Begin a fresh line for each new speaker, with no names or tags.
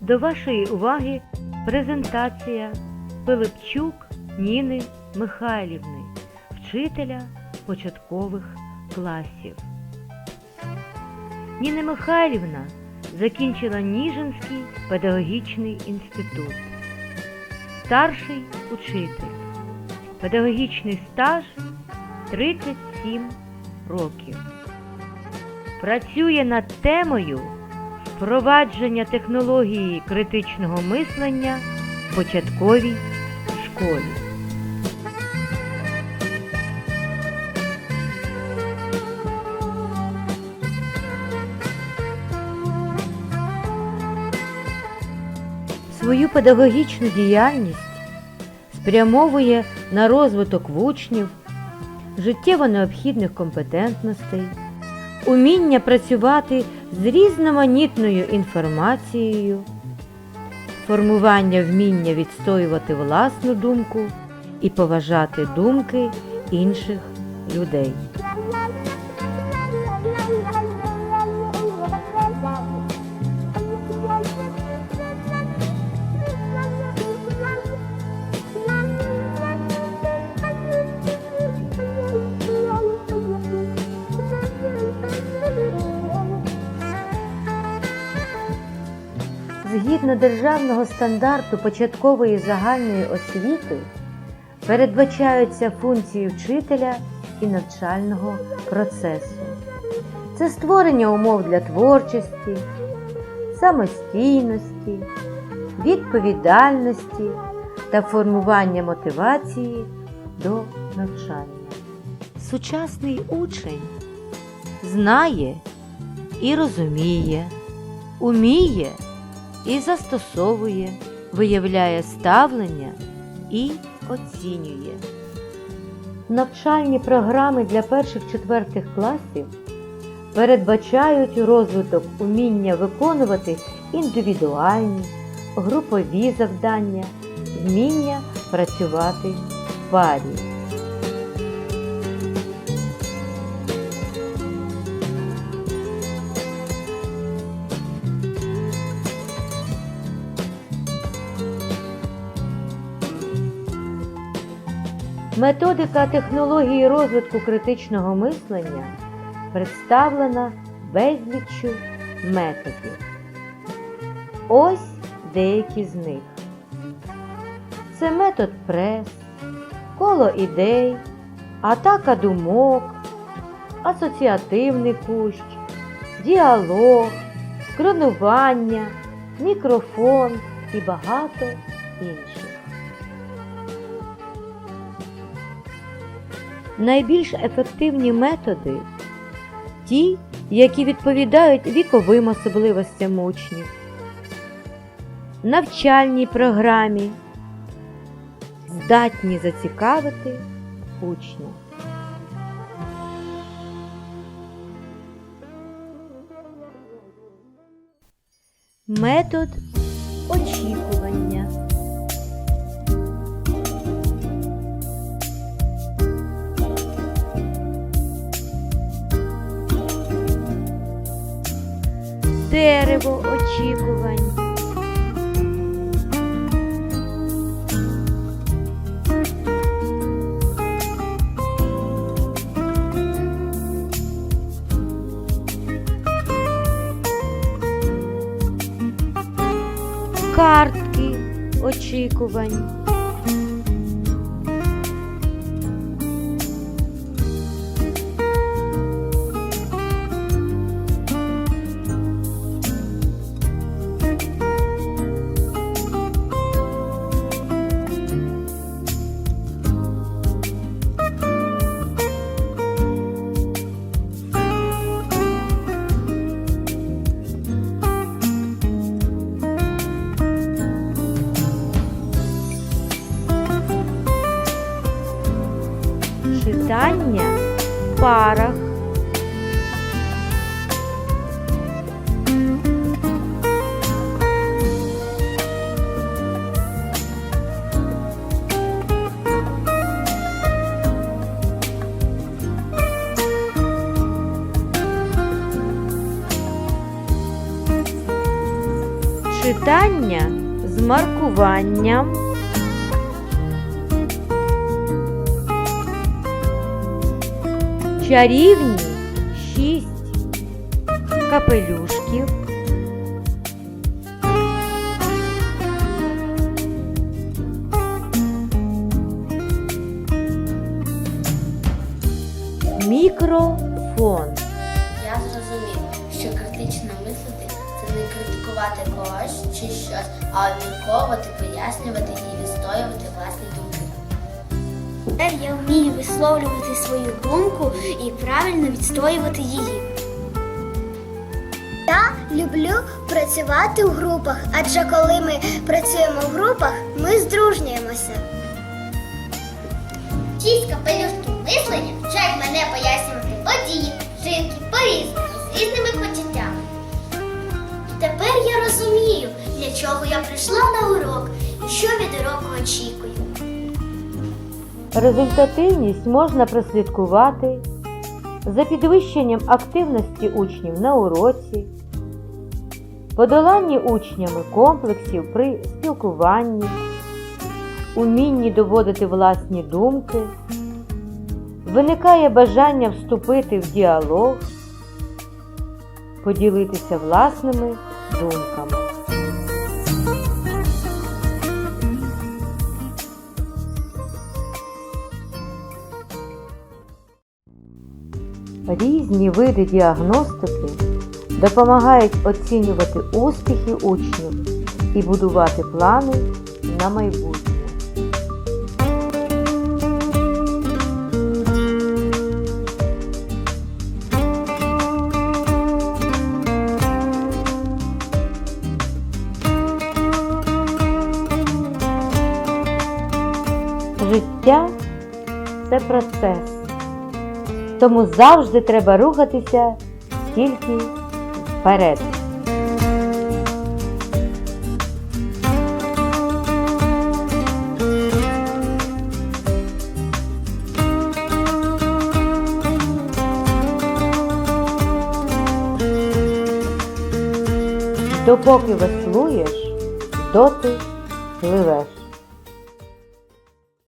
До вашої уваги презентація Пилипчук Ніни Михайлівни, вчителя початкових класів. Ніна Михайлівна закінчила Ніжинський педагогічний інститут. Старший учитель. Педагогічний стаж 37 років. Працює над темою впровадження технології критичного мислення в початковій школі. Свою педагогічну діяльність спрямовує на розвиток в учнів, життєво необхідних компетентностей, уміння працювати з різноманітною інформацією, формування вміння відстоювати власну думку і поважати думки інших людей. Згідно державного стандарту початкової загальної освіти передбачаються функції вчителя і навчального процесу. Це створення умов для творчості, самостійності, відповідальності та формування мотивації до навчання. Сучасний учень знає і розуміє, уміє і застосовує, виявляє ставлення і оцінює. Навчальні програми для перших-четвертих класів передбачають розвиток уміння виконувати індивідуальні, групові завдання, вміння працювати в парі. Методика технології розвитку критичного мислення представлена безліччю методів. Ось деякі з них. Це метод прес, коло ідей, атака думок, асоціативний кущ, діалог, скронування, мікрофон і багато інших. Найбільш ефективні методи ті, які відповідають віковим особливостям учнів, навчальній програмі, здатні зацікавити учня. Метод очікування. Дерево очікувань. Картки очікувань. парах. Читання з маркуванням. Чарівні шість капелюшків. Мікрофон.
Я зрозумів, що критично мислити це не критикувати когось чи щось, а обмірковувати, пояснювати і відстоювати власні думки.
Тепер я вмію висловлювати свою думку і правильно відстоювати її. Я люблю працювати в групах, адже коли ми працюємо в групах, ми здружнюємося. Шість капелюшків мислення вчать мене пояснювати події, вчинки по-різному, з різними почуттями. Тепер я розумію, для чого я прийшла на урок і що від уроку очікую.
Результативність можна прослідкувати за підвищенням активності учнів на уроці, подоланні учнями комплексів при спілкуванні, умінні доводити власні думки, виникає бажання вступити в діалог, поділитися власними думками. Різні види діагностики допомагають оцінювати успіхи учнів і будувати плани на майбутнє. Життя це процес. Тому завжди треба рухатися тільки вперед. Допоки веслуєш, доти пливеш.